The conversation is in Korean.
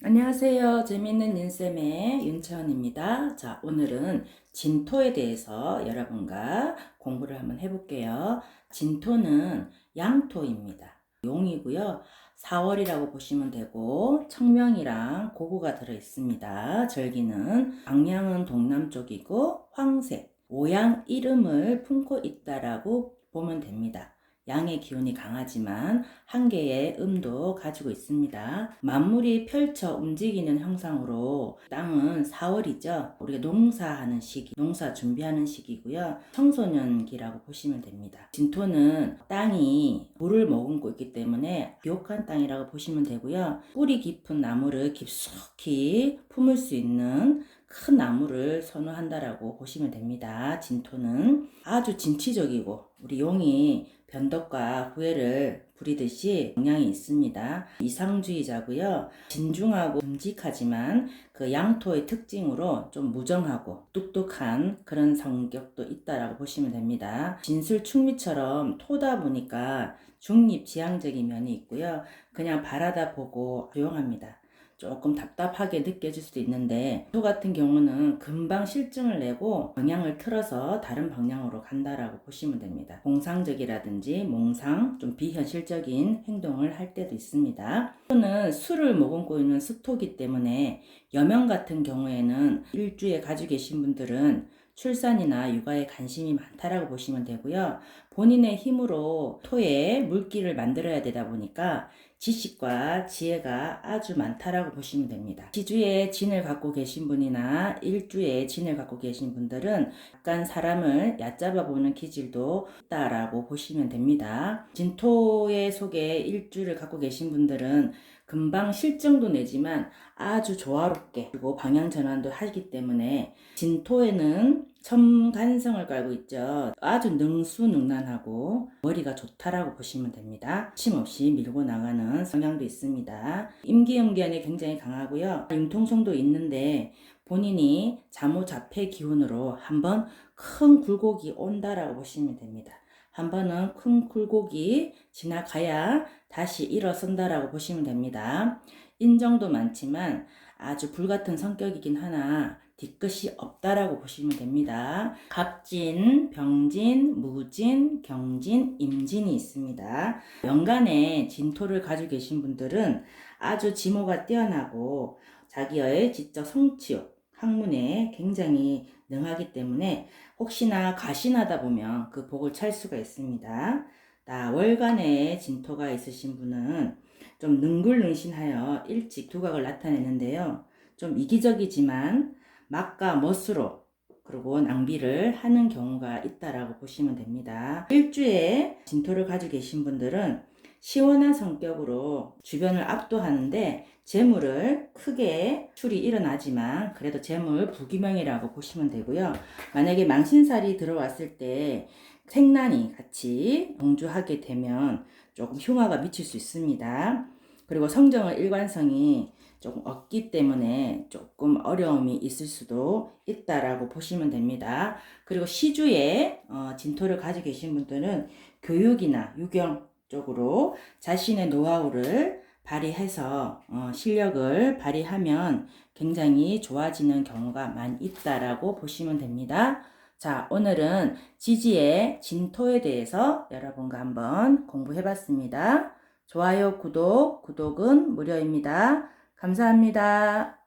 안녕하세요. 재미있는 윤쌤의 윤채원입니다. 자, 오늘은 진토에 대해서 여러분과 공부를 한번 해볼게요. 진토는 양토입니다. 용이고요. 4월이라고 보시면 되고 청명이랑 고구가 들어 있습니다. 절기는 방향은 동남쪽이고 황색, 오양 이름을 품고 있다라고 보면 됩니다. 양의 기운이 강하지만 한 개의 음도 가지고 있습니다. 만물이 펼쳐 움직이는 형상으로 땅은 4월이죠. 우리가 농사하는 시기, 농사 준비하는 시기고요. 청소년기라고 보시면 됩니다. 진토는 땅이 물을 머금고 있기 때문에 비옥한 땅이라고 보시면 되고요. 뿌리 깊은 나무를 깊숙이 품을 수 있는 큰 나무를 선호한다라고 보시면 됩니다. 진토는 아주 진취적이고 우리 용이 변덕과 후회를 부리듯이 영향이 있습니다. 이상주의자고요. 진중하고 듬직하지만 그 양토의 특징으로 좀 무정하고 똑똑한 그런 성격도 있다라고 보시면 됩니다. 진술 충미처럼 토다 보니까 중립지향적인 면이 있고요. 그냥 바라다 보고 조용합니다. 조금 답답하게 느껴질 수도 있는데 또 같은 경우는 금방 실증을 내고 방향을 틀어서 다른 방향으로 간다라고 보시면 됩니다. 공상적이라든지 몽상 좀 비현실적인 행동을 할 때도 있습니다. 또는 술을 머금고 있는 습토기 때문에 여명 같은 경우에는 일주에 가지고 계신 분들은 출산이나 육아에 관심이 많다라고 보시면 되고요. 본인의 힘으로 토에 물기를 만들어야 되다 보니까 지식과 지혜가 아주 많다라고 보시면 됩니다. 지주에 진을 갖고 계신 분이나 일주에 진을 갖고 계신 분들은 약간 사람을 얕잡아 보는 기질도 있다라고 보시면 됩니다. 진토의 속에 일주를 갖고 계신 분들은 금방 실증도 내지만 아주 조화롭게 그리고 방향 전환도 하기 때문에 진토에는 첨간성을 깔고 있죠. 아주 능수능란하고 머리가 좋다라고 보시면 됩니다. 침없이 밀고 나가는 성향도 있습니다. 임기응변이 굉장히 강하고요. 융통성도 있는데 본인이 자모자폐 기운으로 한번 큰 굴곡이 온다라고 보시면 됩니다. 한 번은 큰 굴곡이 지나가야 다시 일어선다라고 보시면 됩니다. 인정도 많지만 아주 불같은 성격이긴 하나 뒤끝이 없다라고 보시면 됩니다. 갑진, 병진, 무진, 경진, 임진이 있습니다. 연간에 진토를 가지고 계신 분들은 아주 지모가 뛰어나고 자기의 지적 성취욕, 학문에 굉장히 능하기 때문에 혹시나 가신하다 보면 그 복을 찰 수가 있습니다. 나 월간에 진토가 있으신 분은 좀 능글능신하여 일찍 두각을 나타내는데요. 좀 이기적이지만 막과 멋으로 그리고 낭비를 하는 경우가 있다라고 보시면 됩니다. 일주에 진토를 가지고 계신 분들은 시원한 성격으로 주변을 압도하는데 재물을 크게 출이 일어나지만 그래도 재물 부기명이라고 보시면 되고요. 만약에 망신살이 들어왔을 때 생난이 같이 동주하게 되면 조금 흉화가 미칠 수 있습니다. 그리고 성정의 일관성이 조금 없기 때문에 조금 어려움이 있을 수도 있다라고 보시면 됩니다. 그리고 시주에 어, 진토를 가지고 계신 분들은 교육이나 유경 쪽으로 자신의 노하우를 발휘해서 어, 실력을 발휘하면 굉장히 좋아지는 경우가 많이 있다라고 보시면 됩니다. 자, 오늘은 지지의 진토에 대해서 여러분과 한번 공부해 봤습니다. 좋아요, 구독, 구독은 무료입니다. 감사합니다.